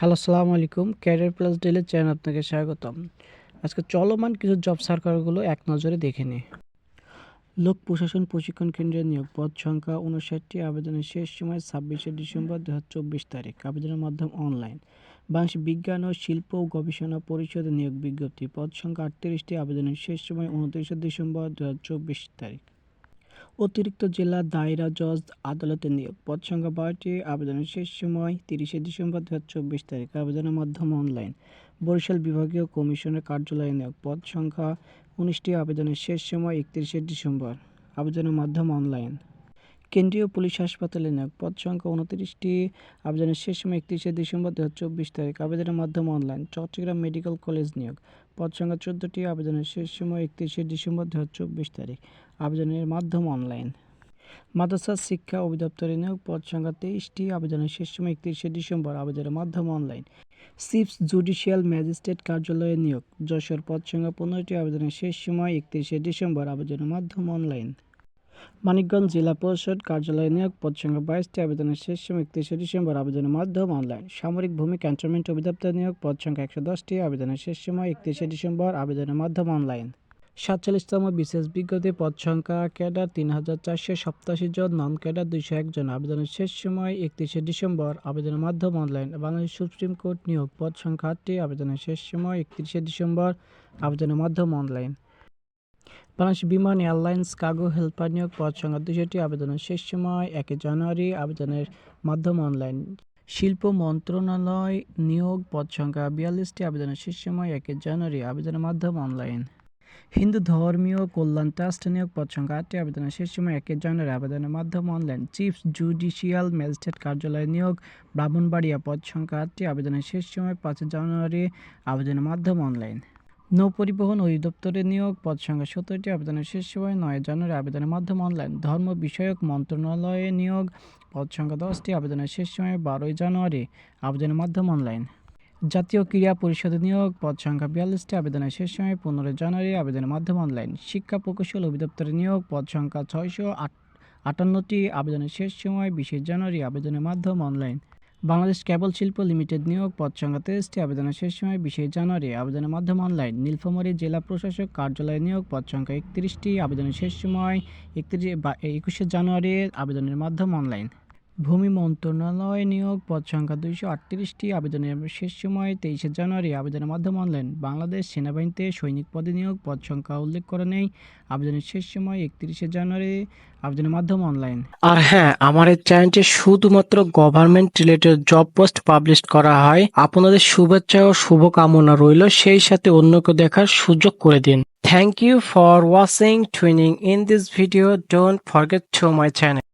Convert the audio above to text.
Hello সালামু আলাইকুম। Career plus ডেলের চ্যানেল আপনাকে স্বাগতম। আজকে চলমান কিছু জব সার্কারগুলো এক নজরে দেখে নিই। লোক প্রশাসন প্রশিক্ষণ কেন্দ্রে নিয়োগ পদ সংখ্যা উনষাটটি, আবেদনের শেষ সময় ছাব্বিশে ডিসেম্বর দু হাজার চব্বিশ তারিখ। আবেদনের মাধ্যম অনলাইন বাংলাদেশ বিজ্ঞান ও শিল্প ও গবেষণা পরিষদের নিয়োগ বিজ্ঞপ্তি। পদ সংখ্যা আটত্রিশটি, আবেদনের শেষ সময় উনত্রিশে ডিসেম্বর দু হাজার চব্বিশ তারিখ। অতিরিক্ত জেলা দায়রা জজ আদালতে নিয়োগ। পদ সংখ্যা বারোটি। আবেদনের শেষ সময় তিরিশে ডিসেম্বর দু চব্বিশ তারিখ আবেদনের মাধ্যম অনলাইন। বরিশাল বিভাগীয় কমিশনের কার্যালয়ে নিয়োগ। পদ সংখ্যা উনিশটি। আবেদনের শেষ সময় একত্রিশে ডিসেম্বর। আবেদনের মাধ্যম অনলাইন। কেন্দ্রীয় পুলিশ হাসপাতালে নিয়োগ পদ সংখ্যা উনত্রিশটি। আবেদনের শেষ সময় একত্রিশে ডিসেম্বর দু চব্বিশ তারিখ। আবেদনের মাধ্যম অনলাইন। চট্টগ্রাম মেডিকেল কলেজ নিয়োগ। পদ সংখ্যা চোদ্দোটি। আবেদনের শেষ সময় একত্রিশে ডিসেম্বর দু চব্বিশ তারিখ। আবেদনের মাধ্যম অনলাইন। মাদ্রাসা শিক্ষা অধিদপ্তরে নিয়োগ। পদ সংখ্যা তেইশটি। আবেদনের শেষ সময় একত্রিশে ডিসেম্বর। আবেদনের মাধ্যম অনলাইন। চিফ জুডিশিয়াল ম্যাজিস্ট্রেট কার্যালয়ে নিয়োগ। যশোর পদ সংখ্যা পনেরোটি। আবেদনের শেষ সময় একত্রিশে ডিসেম্বর। আবেদনের মাধ্যম অনলাইন। মানিকগঞ্জ জেলা পরিষদ কার্যালয়ে নিয়োগ পদ সংখ্যা বাইশটি আবেদনের শেষ সময় একত্রিশে ডিসেম্বর আবেদনের মাধ্যম অনলাইন সামরিক ভূমি ক্যান্টনমেন্ট অধিদপ্তর নিয়োগ পদ সংখ্যা একশো দশটি আবেদনের শেষ সময় একত্রিশে ডিসেম্বর আবেদনের মাধ্যম অনলাইন সাতচল্লিশতম বিশেষ বিজ্ঞপ্তি পদ সংখ্যা ক্যাডার তিন হাজার চারশো সপ্তাশি জন, নন ক্যাডার দুইশো একজন আবেদনের শেষ সময় একত্রিশে ডিসেম্বর আবেদনের মাধ্যম অনলাইন বাংলাদেশ সুপ্রিম কোর্ট নিয়োগ পদ সংখ্যা আটটি আবেদনের শেষ সময় একত্রিশে ডিসেম্বর আবেদনের মাধ্যম অনলাইন বাংলাদেশ বিমান এয়ারলাইন্স কার্গো হেল্পার নিয়োগ পদ সংখ্যা দুশোটি আবেদনের শেষ সময় একই জানুয়ারি আবেদনের মাধ্যম অনলাইন। শিল্প মন্ত্রণালয় নিয়োগ পদ সংখ্যা বিয়াল্লিশটি আবেদনের শেষ সময় একই জানুয়ারি আবেদনের মাধ্যম অনলাইন। হিন্দু ধর্মীয় কল্যাণ ট্রাস্ট নিয়োগ পদ সংখ্যা আটটি আবেদনের শেষ সময় একই জানুয়ারি আবেদনের মাধ্যম অনলাইন। চিফ জুডিশিয়াল ম্যাজিস্ট্রেট কার্যালয় নিয়োগ ব্রাহ্মণবাড়িয়া পদ সংখ্যা আটটি আবেদনের শেষ সময় পাঁচই জানুয়ারি আবেদনের মাধ্যম অনলাইন। নৌ পরিবহন অধিদপ্তরে নিয়োগ পদ সংখ্যা সত্তরটি আবেদনের শেষ সময় নয় জানুয়ারি আবেদনের মাধ্যম অনলাইন ধর্ম বিষয়ক মন্ত্রণালয়ে নিয়োগ পদ সংখ্যা দশটি। আবেদনের শেষ সময় বারোই জানুয়ারি আবেদনের মাধ্যম অনলাইন জাতীয় ক্রীড়া পরিষদে নিয়োগ পদ সংখ্যা বিয়াল্লিশটি। আবেদনের শেষ সময় পনেরোই জানুয়ারি আবেদনের মাধ্যম অনলাইন শিক্ষা প্রকৌশল অধিদপ্তরে নিয়োগ পদ সংখ্যা ছয়শো আটান্নটি। আবেদনের শেষ সময় বিশে জানুয়ারি আবেদনের মাধ্যম অনলাইন বাংলাদেশ কেবল শিল্প লিমিটেড নিয়োগ পদ সংখ্যা তেইশটি আবেদনের শেষ সময় বিশে জানুয়ারি আবেদনের মাধ্যমে অনলাইন। নীলফামারী জেলা প্রশাসক কার্যালয়ে নিয়োগ পদ সংখ্যা একত্রিশটি। আবেদনের শেষ সময় একত্রিশ বা একুশে জানুয়ারি আবেদনের মাধ্যম অনলাইন। ভূমি মন্ত্রণালয় নিয়োগ পদ সংখ্যা দুইশো আটত্রিশটি। আবেদনের শেষ সময় তেইশে জানুয়ারি আবেদনের মাধ্যমে অনলাইন বাংলাদেশ সেনাবাহিনীতে সৈনিক পদে নিয়োগ পদ সংখ্যা উল্লেখ করা নেই। আবেদনের শেষ সময় একত্রিশে জানুয়ারি আবেদনের মাধ্যমে অনলাইন আর হ্যাঁ আমার এই চ্যানেলটি শুধুমাত্র government related job post publish করা হয়। আপনাদের শুভেচ্ছা ও শুভকামনা রইল। সেই সাথে অন্যকে দেখার সুযোগ করে দিন। Thank you for watching tuning in this video don't forget to my channel